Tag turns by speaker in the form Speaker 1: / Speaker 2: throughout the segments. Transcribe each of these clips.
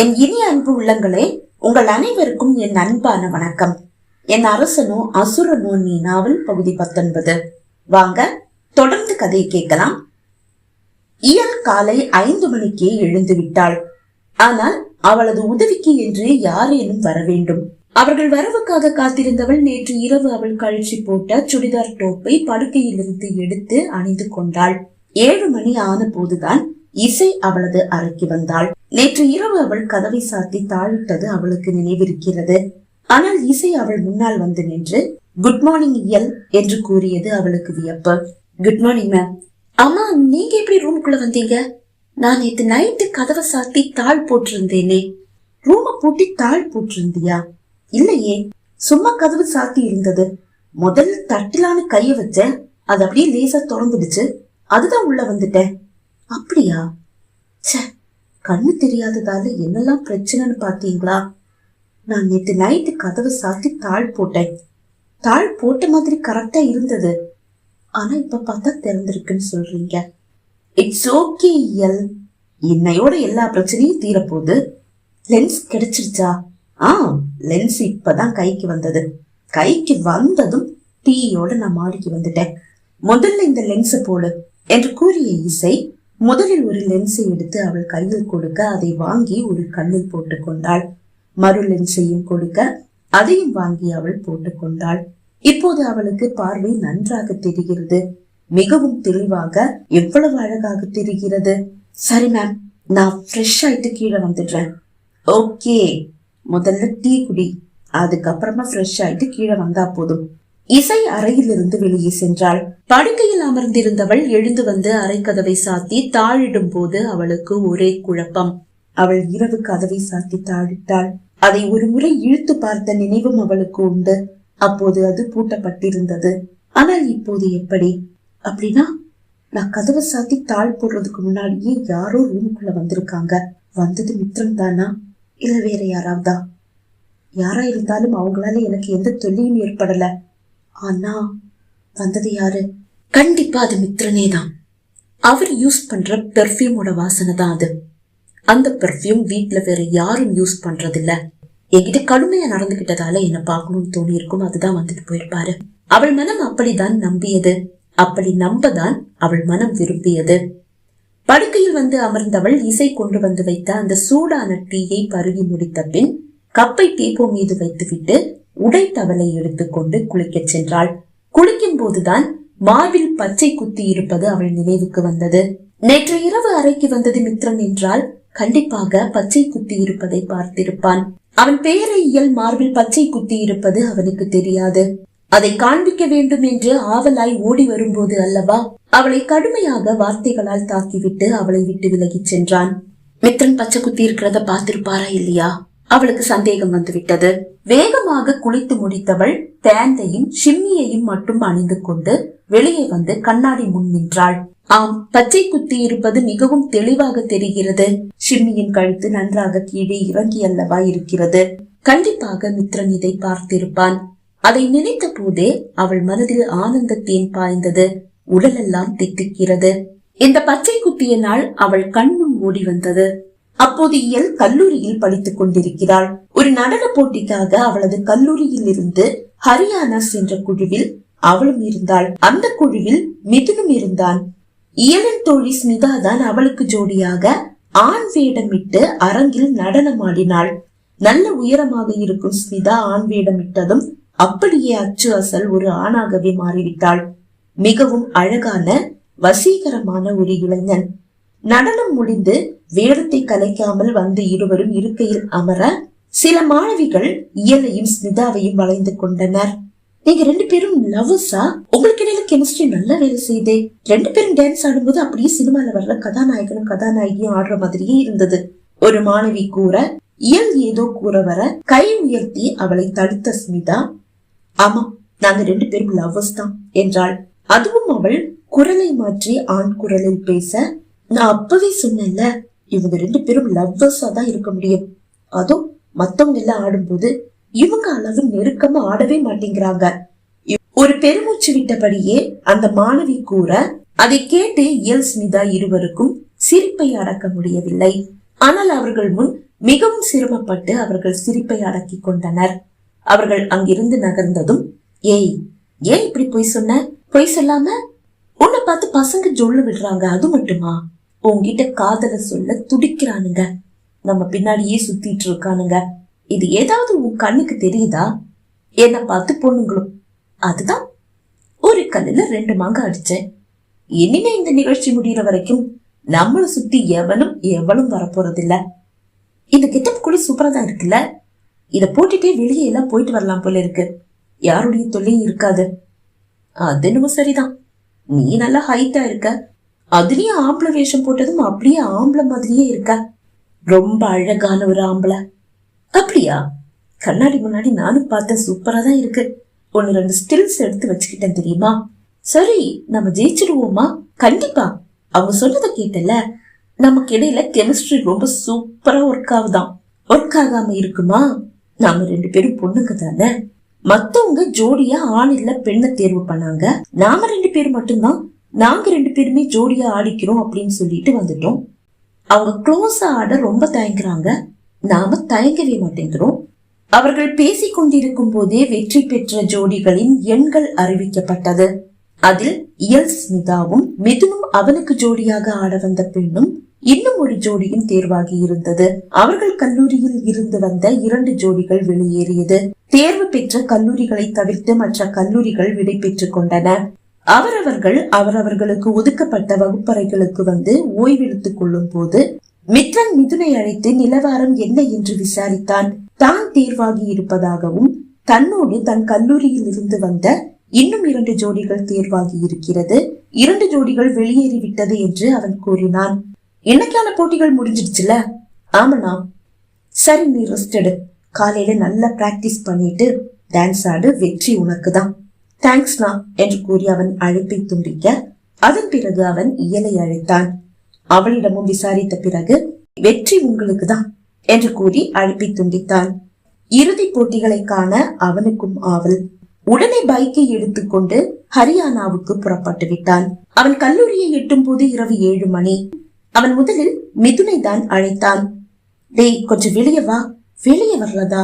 Speaker 1: என் இனி அன்பு உள்ளங்களே உங்கள் அனைவருக்கும் என் அன்பான வணக்கம். என் அரசனோ அசுரனோ நீ நாவல் பகுதி பத்தொன்பது. வாங்க தொடர்ந்து கதையை கேட்கலாம். இயல் காலை ஐந்து மணிக்கே எழுந்து விட்டாள். ஆனால் அவளது உதவிக்கு என்று யாரேனும் வர வேண்டும். அவர்கள் வரவுக்காக காத்திருந்தவள் நேற்று இரவு அவள் கழிச்சி போட்ட சுடிதார் டோப்பை படுக்கையிலிருந்து எடுத்து அணிந்து கொண்டாள். ஏழு மணி ஆன போதுதான் இசை அவளது அறைக்கு வந்தாள். நேற்று இரவு அவள் கதவை சாத்தி தாழிட்டது அவளுக்கு நினைவிருக்கிறது. ஆனால் இசை அவள் முன்னால் வந்து நின்று குட் மார்னிங் இயல் என்று கூறியது அவளுக்கு வியப்பு. குட் மார்னிங் மேம் அம்மா நீங்க எப்படி ரூமுக்குள்ள வந்தீங்க? நான் நேத்து நைட்டு கதவை சாத்தி தாழ் போட்டிருந்தேனே. ரூம பூட்டி தாழ் போட்டிருந்தியா? இல்லையே சும்மா கதவு சாத்தி இருந்தது. முதல் தட்டிலான கைய வச்சேன். அது அப்படியே லேசா திறந்துடுச்சு. அதுதான் உள்ள வந்துட்டேன். அப்படியா? ச்சே கண்ணு தெரியாததால என்னெல்லாம் பிரச்சனைன்னு பாத்தீங்களா நான் நேற்று நைட்டு கதவை சாத்தி தாழ் போட்டேன். தாழ் போட்ட மாதிரி கரெக்டா இருந்தது. ஆனா இப்ப பார்த்தா திறந்திருக்குன்னு சொல்றீங்க. இட்ஸ் ஓகே எல் என்னையோட எல்லா பிரச்சனையும் தீரப்போகுது. லென்ஸ் கிடைச்சிருச்சா? ஆ லென்ஸ் இப்பதான் கைக்கு வந்தது. கைக்கு வந்ததும் டீயோட நான் மாடிக்கு வந்துட்டேன். முதல்ல இந்த லென்ஸை போடு என்று கூறிய இசை முதலில் ஒரு லென்ஸை எடுத்து அவள் கையில் கொடுக்க அதை வாங்கி ஒரு கண்ணில் போட்டுக் கொண்டாள். மறு லென்ஸையும் கொடுக்க அதையும் வாங்கி அவள் போட்டுக்கொண்டாள் இப்போது அவளுக்கு பார்வை நன்றாக தெரிகிறது. மிகவும் தெளிவாக எவ்வளவு அழகாக தெரிகிறது. சரி மேம் நான் ஃப்ரெஷ் ஆயிட்டு கீழே வந்துடுறேன். ஓகே முதல்ல டீ குடி. அதுக்கப்புறமா ஃப்ரெஷ் ஆயிட்டு கீழே வந்தா போதும். இசை அறையிலிருந்து வெளியே சென்றாள். படுக்கையில் அமர்ந்திருந்தவள் எழுந்து வந்து அறை கதவை சாத்தி தாழிடும் போது அவளுக்கு ஒரே குழப்பம். அவள் இரவு கதவை சாத்தி தாழிட்டாள். அதை ஒரு முறை இழுத்து பார்த்த நினைவும் அவளுக்கு உண்டு. அப்போது அது பூட்டப்பட்டிருந்தது. ஆனால் இப்போது எப்படி? அப்படின்னா நான் கதவை சாத்தி தாழ் போடுறதுக்கு முன்னாடியே யாரோ ரூமுக்குள்ள வந்திருக்காங்க. வந்தது மித்ரன் தானா இல்ல வேற யாராவதா? யாரா இருந்தாலும் அவங்களால எனக்கு எந்த தொல்லையும் ஏற்படல. ஆனா வந்தது யாரு? கண்டிப்பா அது மித்ரனே தான் அவர் யூஸ் பண்ற பெர்ஃப்யூமோட வாசனை தான் அது. அந்த பெர்ஃப்யூம் வீட்ல வேற யாரும் யூஸ் பண்றதில்ல. என்கிட்ட கடுமையா நடந்துகிட்டதால என்ன பார்க்கணும்னு தோணி இருக்கும் அதுதான் வந்துட்டு போயிருப்பாரு. அவள் மனம் அப்படிதான் நம்பியது. அப்படி நம்பதான் அவள் மனம் விரும்பியது. படுக்கையில் வந்து அமர்ந்தவள் இசை கொண்டு வந்து வைத்த அந்த சூடான டீயை பருகி முடித்த பின் கப்பை டீப்போ மீது வைத்துவிட்டு உடை டவலை எடுத்துக்கொண்டு குளிக்கச் சென்றாள். குளிக்கும் போதுதான் மார்பில் பச்சை குத்தி இருப்பது அவள் நினைவுக்கு வந்தது. நேற்று இரவு அறைக்கு வந்தது மித்ரன் என்றால் கண்டிப்பாக பச்சை குத்தி இருப்பதை பார்த்திருப்பான். அவன் பெயரை இயல் மார்பில் பச்சை குத்தி இருப்பது அவனுக்கு தெரியாது. அதை காண்பிக்க வேண்டும் என்று ஆவலாய் ஓடி வரும்போது அல்லவா அவளை கடுமையாக வார்த்தைகளால் தாக்கிவிட்டு அவளை விட்டு விலகிச் சென்றான். மித்ரன் பச்சை குத்தி இருக்கிறத பார்த்திருப்பாரா இல்லையா? அவளுக்கு சந்தேகம் வந்துவிட்டது. வேகமாக குளித்து முடித்தவள் தேந்தையும் ஷிம்மியையும் மட்டும் அணிந்து கொண்டு வெளியே வந்து கண்ணாடி முன் நின்றாள். ஆம் பச்சை குத்தி இருப்பது மிகவும் தெளிவாக தெரிகிறது. ஷிம்மியின் கழுத்து நன்றாக கீழே இறங்கி அல்லவா இருக்கிறது. கண்டிப்பாக மித்ரன் இதை பார்த்திருப்பான். அதை நினைத்த போதே அவள் மனதில் ஆனந்தத்தேன் பாய்ந்தது. உடலெல்லாம் தித்திக்கிறது. இந்த பச்சை குத்தியினால் அவள் கண்ணும் ஓடி வந்தது. அப்போது இயல் கல்லூரியில் படித்துக் கொண்டிருக்கிறாள். ஒரு நடன போட்டிக்காக அவளது கல்லூரியில் இருந்து ஹரியானா சென்ற குழுவில் அவளும் இருந்தாள். அந்த குழுவில் மிதுனும் இருந்தான். இயலின் தோழி ஸ்மிதா தான் அவளுக்கு ஜோடியாக ஆண் வேடமிட்டு அரங்கில் நடனமாடினாள். நல்ல உயரமாக இருக்கும் ஸ்மிதா ஆண் வேடமிட்டதும் அப்படியே அச்சு அசல் ஒரு ஆணாகவே மாறிவிட்டாள். மிகவும் அழகான வசீகரமான ஒரு இளைஞன். நடனம் முடிந்து வேடத்தை கலைக்காமல் வந்து இருவரும் இருக்கையில் அமர சில மாணவிகள் இயலையும் ஸ்மிதாவையும் வளைந்து கொண்டனர். நீங்க ரெண்டு பேரும் லவ்வர்ஸா? உங்களுக்கு இடையில கெமிஸ்ட்ரி நல்லா வேலை செய்தே ரெண்டு பேரும் டான்ஸ் ஆடும்போது அப்படியே சினிமால வர்ற கதாநாயகனும் கதாநாயகியும் ஆடுற மாதிரியே இருந்தது. ஒரு மாணவி கூற இயல் ஏதோ கூற வர கை உயர்த்தி அவளை தடுத்த ஸ்மிதா ஆமா நாங்க ரெண்டு பேரும் லவ்வர்ஸ் தான் என்றாள். அதுவும் அவள் குரலை மாற்றி ஆண் குரலில் பேச நான் அப்பவே சொன்னேன்ல இவங்க ரெண்டு பேரும் லவ்வர்ஸா தான் இருக்க முடியும். அதுவும் மத்தவங்க எல்லாம் ஆடும்போது இவங்க அளவு நெருக்கமா ஆடவே மாட்டேங்கிறாங்க. ஒரு பெருமூச்சு விட்டபடியே அந்த மாணவி கூற அதை கேட்டு இயல் ஸ்மிதா இருவருக்கும் சிரிப்பை அடக்க முடியவில்லை. ஆனால் அவர்கள் முன் மிகவும் சிரமப்பட்டு அவர்கள் சிரிப்பை அடக்கிக் கொண்டனர். அவர்கள் அங்கிருந்து நகர்ந்ததும் ஏய் ஏன் இப்படி பொய் சொன்ன? பொய் சொல்லாம? உன்னை பார்த்து பசங்க ஜொல்லு விடுறாங்க அது மட்டுமா? உங்ககிட்ட காதல சொல்ல துடிக்கிறானுங்க. நம்ம பின்னாடியே சுத்திட்டு இருக்கானுங்க. இது ஏதாவது உன் கண்ணுக்கு தெரியுதா? என்ன பார்த்து பொண்ணுங்களும். அதுதான். ஒரு கல்லுல ரெண்டு மாங்க அடிச்சேன். இனிமே இந்த நிகழ்ச்சி முடியிற வரைக்கும் நம்மள சுத்தி எவனும் எவனும் வரப்போறதில்ல. இந்த கெட்டப் கூட சூப்பரா தான் இருக்குல்ல? இத போட்டுட்டே வெளியே எல்லாம் போயிட்டு வரலாம் போல இருக்கு. யாருடைய தொல்லையும் இருக்காது. அது என்னமோ சரிதான். நீ நல்லா ஹைட்டா இருக்க. அதுலயும் ஆம்பளை வேஷம் போட்டதும் அப்படியே ஆம்பளை மாதிரியே இருக்க? ரொம்ப அழகான ஒரு ஆம்பளை. அப்படியா? கண்ணாடி முன்னாடி நானும் பார்த்தேன் சூப்பரா தான் இருக்கு. ஒன்னு ரெண்டு ஸ்டில்ஸ் எடுத்து வச்சுக்கிட்டேன் தெரியுமா? சரி நம்ம ஜெயிச்சிடுவோமா? கண்டிப்பா. அவங்க சொன்னதை கேட்டல. நமக்கு இடையில கெமிஸ்ட்ரி ரொம்ப சூப்பரா ஒர்க் ஆகுதான். ஒர்க் ஆகாம இருக்குமா? நாம ரெண்டு பேரும் பொண்ணுங்க தானே. மத்தவங்க ஜோடியா ஆண் இல்ல பெண்ணை தேர்வு பண்ணாங்க. நாம ரெண்டு பேர் மட்டும்தான். நாங்க ரெண்டு பேருமே ஜோடியா ஆடிக்கிறோம் அப்படின்னு சொல்லிட்டு வந்துட்டோம். அவங்க க்ளோஸ் ஆட ரொம்ப தயங்குறாங்க. நாம தயங்கவே மாட்டேங்கிறோம். அவர்கள் பேசிக் கொண்டிருக்கும் போதே வெற்றி பெற்ற ஜோடிகளின் எண்கள் அறிவிக்கப்பட்டது. அதில் இயல் ஸ்மிதாவும் மிதுனும் அவனுக்கு ஜோடியாக ஆட வந்த பெண்ணும் இன்னும் ஒரு ஜோடியும் தேர்வாகி இருந்தது. அவர்கள் கல்லூரியில் இருந்து வந்த இரண்டு ஜோடிகள் வெளியேறியது. தேர்வு பெற்ற கல்லூரிகளை தவிர்த்து மற்ற கல்லூரிகள் விடை பெற்றுக் கொண்டன. அவரவர்கள் அவரவர்களுக்கு ஒதுக்கப்பட்ட வகுப்பறைகளுக்கு வந்து ஓய்வெடுத்துக் கொள்ளும் போது மித்ரன் மிதுனை அழைத்து நிலவாரம் என்ன என்று விசாரித்தான். தான் தேர்வாகி இருப்பதாகவும் தன்னோடு தன் கல்லூரியில் இருந்து வந்த இன்னும் இரண்டு ஜோடிகள் தேர்வாகி இருக்கிறது. இரண்டு ஜோடிகள் வெளியேறிவிட்டது என்று அவன் கூறினான். என்னைக்கான போட்டிகள் முடிஞ்சிடுச்சுல? ஆமாண்ணா. சரி நீ ரெஸ்ட் எடு. காலையில நல்லா பிராக்டிஸ் பண்ணிட்டு டான்ஸ் ஆடு வெற்றி உனக்கு தான் தேங்க்ஸ்னா என்று கூறி அவன் அழைப்பை துண்டிக்க அதன் பிறகு அவன் இயலை அழைத்தான். அவளிடமும் விசாரித்த பிறகு வெற்றி உங்களுக்கு தான் என்று கூறி அழைப்பை துண்டித்தான். இறுதிப் போட்டிகளை காண அவனுக்கும் ஆவல். உடனே பைக்கை எடுத்துக்கொண்டு ஹரியானாவுக்கு புறப்பட்டு விட்டான். அவன் கல்லூரியை எட்டும் போது இரவு ஏழு மணி. அவன் முதலில் மிதுனை தான் அழைத்தான். டேய் கொஞ்சம் வெளியே வா. வெளியே வர்றதா?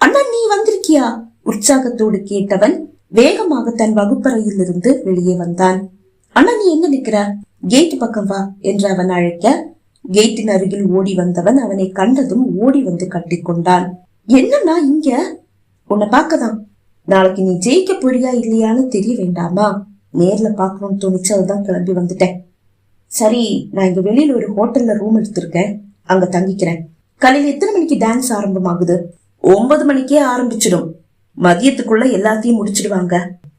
Speaker 1: அண்ணா நீ வந்திருக்கியா? உற்சாகத்தோடு கேட்டவன் வேகமாக தன் வகுப்பறையில் இருந்து வெளியே வந்தான். அண்ணா நீ எங்க நிக்கிற? கேட் பக்கம் வா என்று அவன் அழைக்க கேட்டின் அருகில் ஓடி வந்தவன் அவனை கண்டதும் ஓடி வந்து கட்டிக்கொண்டான் என்னன்னா இங்க? உன்னை பார்க்கதான். நாளைக்கு நீ ஜெயிக்க போறியா இல்லையான்னு தெரிய வேண்டாமா? நேர்ல பாக்கணும்னு தோணிச்சு அதுதான் கிளம்பி வந்துட்டேன். சரி நான் இங்க வெளியில ஒரு ஹோட்டல்ல ரூம் எடுத்திருக்கேன். அங்க தங்கிக்கிறேன். காலையில எத்தனை மணிக்கு டான்ஸ் ஆரம்பமாகுது? ஒன்பது மணிக்கே ஆரம்பிச்சிடும். மதியத்துக்குள்ள எல்லாத்தையும் முடிச்சிடுவாங்க.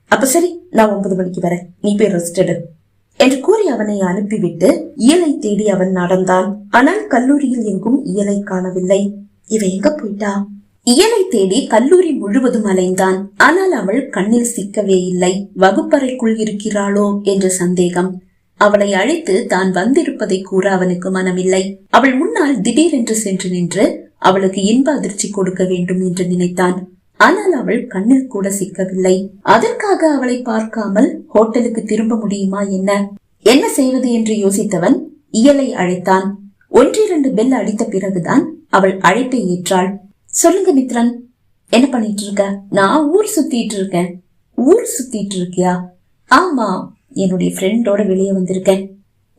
Speaker 1: அப்ப சரி நான் ஒன்பது மணிக்கு வரேன். நீ போய் ரெஸ்ட் எடு. என்று கூறி அவனை அனுப்பிவிட்டு இயலை தேடி அவன் நடந்தான். ஆனால் கல்லூரியில் எங்கும் இயலை காணவில்லை. இவ எங்க போயிட்டா? இயலை தேடி கல்லூரி முழுவதும் அலைந்தான். ஆனால் அவள் கண்ணில் சிக்கவே இல்லை. வகுப்பறைக்குள் இருக்கிறாளோ என்ற சந்தேகம். அவளை அழைத்து தான் வந்திருப்பதை கூற அவனுக்கு மனமில்லை. அவள் முன்னால் திடீரென்று சென்று நின்று அவளுக்கு இன்ப அதிர்ச்சி கொடுக்க வேண்டும் என்று நினைத்தான். ஆனால் அவள் கண்ணில் கூட சிக்கவில்லை. அதற்காக அவளை பார்க்காமல் ஹோட்டலுக்கு திரும்ப முடியுமா என்ன? என்ன செய்வது என்று யோசித்தவன் இயலை அழைத்தான். ஒன்றிரண்டு பெல் அடித்த பிறகுதான் அவள் அழைப்பை ஏற்றாள். சொல்லுங்க மித்ரன் என்ன பண்ணிட்டு இருக்க? நான் ஊர் சுத்திட்டு இருக்கேன். ஊர் சுத்திட்டு இருக்கியா? ஆமா என்னுடைய ஃப்ரெண்டோட வெளியே வந்திருக்கேன்.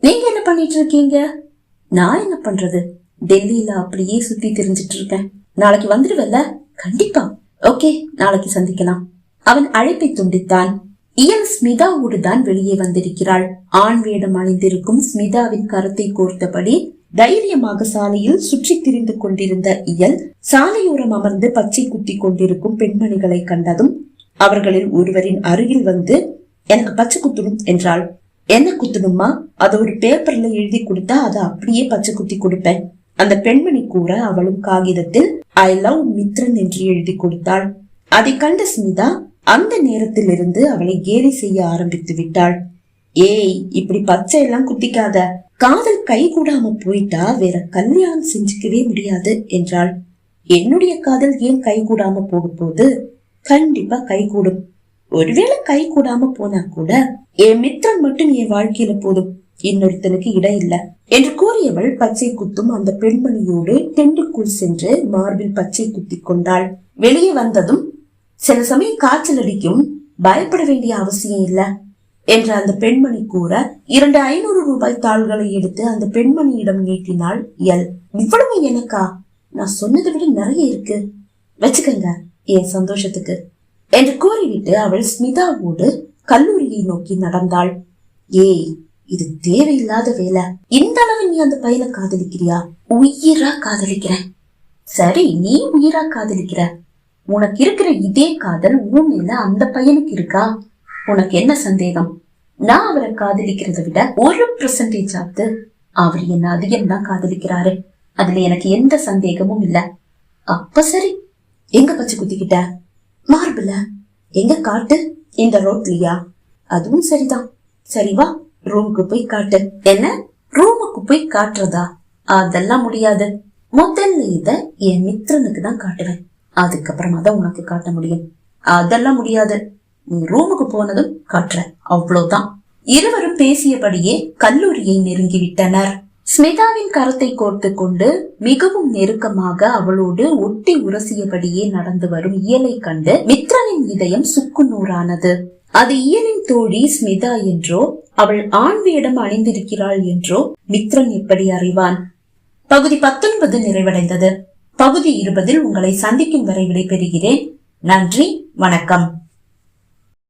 Speaker 1: நீங்க என்ன பண்ணிட்டு இருக்கீங்க? நான் என்ன பண்றது? டெல்லியில அப்படியே சுத்தி தெரிஞ்சிட்டு இருக்கேன். நாளைக்கு வந்துடுவல்ல கண்டிப்பா. ஓகே நாளைக்கு சந்திக்கலாம். அவன் அழைப்பை துண்டித்தான். இயல் ஸ்மிதாவோடு தான் வெளியே வந்திருக்கிறாள். ஆண் வேடம் அணிந்திருக்கும் ஸ்மிதாவின் கரத்தை கோர்த்தபடி தைரியமாக சாலையில் சுற்றி திரிந்து கொண்டிருந்த இயல் சாலையோரம் அமர்ந்து பச்சை குத்தி கொண்டிருக்கும் பெண்மணிகளை கண்டதும் அவர்களில் ஒருவரின் அருகில் வந்து எனக்கு பச்சை குத்தணும் என்றாள். என்ன குத்தணுமா அதை ஒரு பேப்பர்ல எழுதி கொடுத்தா அதை அப்படியே பச்சை குத்தி கொடுப்பேன். அந்த பெண்மணி கூற அவளும் காகிதத்தில் ஐ லவ் மித்ரன் என்று எழுதி கொடுத்தாள். அதை கண்ட ஸ்மிதா அந்த நேரத்தில் இருந்து அவளை கேலி செய்ய ஆரம்பித்து விட்டாள். ஏய் இப்படி பச்சை எல்லாம் குத்திக்காத காதல் கை கூடாம போயிட்டா வேற கல்யாணம் செஞ்சுக்கவே முடியாது என்றாள். என்னுடைய காதல் ஏன் கை கூடாம போக போது கண்டிப்பா கை கூடும். ஒருவேளை கை கூடாம போனா கூட என் மித்திரன் மட்டும் என் வாழ்க்கையில போதும். இன்னொருத்தனுக்கு இடம் இல்ல. என்று கூறியவள் பச்சை குத்தும் அந்த பெண்மணியோடு டெண்டுக்குள் சென்று மார்பில் பச்சை குத்தி கொண்டாள். வெளியே வந்ததும் சில சமயம் காய்ச்சல் அடிக்கும் பயப்பட வேண்டிய அவசியம் இல்ல என்று அந்த பெண்மணி கூற இரண்டு ஐநூறு ரூபாய் தாள்களை எடுத்து அந்த பெண்மணியிடம் நீட்டினாள் எல் இவ்வளவு எனக்கா? நான் சொன்னதை விட நிறைய இருக்கு. வச்சுக்கங்க என் சந்தோஷத்துக்கு என்று கூறிவிட்டு அவள் ஸ்மிதாவோடு கல்லூரியை நோக்கி நடந்தாள். ஏய் இது தேவையில்லாத வேலை. இந்த அளவு நீ அந்த பையனை காதலிக்கிறியா? உயிரா காதலிக்கிறேன். சரி நீ உயிரா காதலிக்கிற. உனக்கு இருக்கிற இதே காதல் உன் மேல அந்த பையனுக்கு இருக்கா? உனக்கு என்ன சந்தேகம்? நான் அவரை காதலிக்கிறத விட ஒரு பர்சன்டேஜ் ஆகுது அவர் என்ன அதிகம் தான் காதலிக்கிறாரு. அதுல எனக்கு எந்த சந்தேகமும் இல்ல. அப்ப சரி எங்க பச்சை குத்திக்கிட்ட? மார்பிள எங்க காட்டு? இந்த ரோட்லயா? அதுவும் சரிதான். சரி வா. ரூமுக்கு போய் காட்டு. என்ன? ரூமுக்கு போய் காட்டுறதா? அதெல்லாம் முடியாது. முதல்ல இத என் மித்ரனுக்கு தான் காட்டுவேன். அதுக்கப்புறமா தான் உனக்கு காட்ட முடியும். அதெல்லாம் முடியாது. நீ ரூமுக்கு போனதும் காட்டுற. அவ்வளவுதான். இருவரும் பேசியபடியே கல்லூரியை நெருங்கிவிட்டனர். ஸ்மிதாவின் கரத்தை கோர்த்து கொண்டு மிகவும் நெருக்கமாக அவளோடு ஒட்டி உரசியபடியே நடந்து வரும் இயலை கண்டு மித்ரனின் இதயம் சுக்குநூறானது அது இயலின் தோழி ஸ்மிதா என்றோ அவள் ஆண் வேடம் அணிந்திருக்கிறாள் என்றோ மித்ரன் எப்படி அறிவான்? பகுதி பத்தொன்பது நிறைவடைந்தது. பகுதி இருபதில் உங்களை சந்திக்கும் வரை விடைபெறுகிறேன். நன்றி வணக்கம்.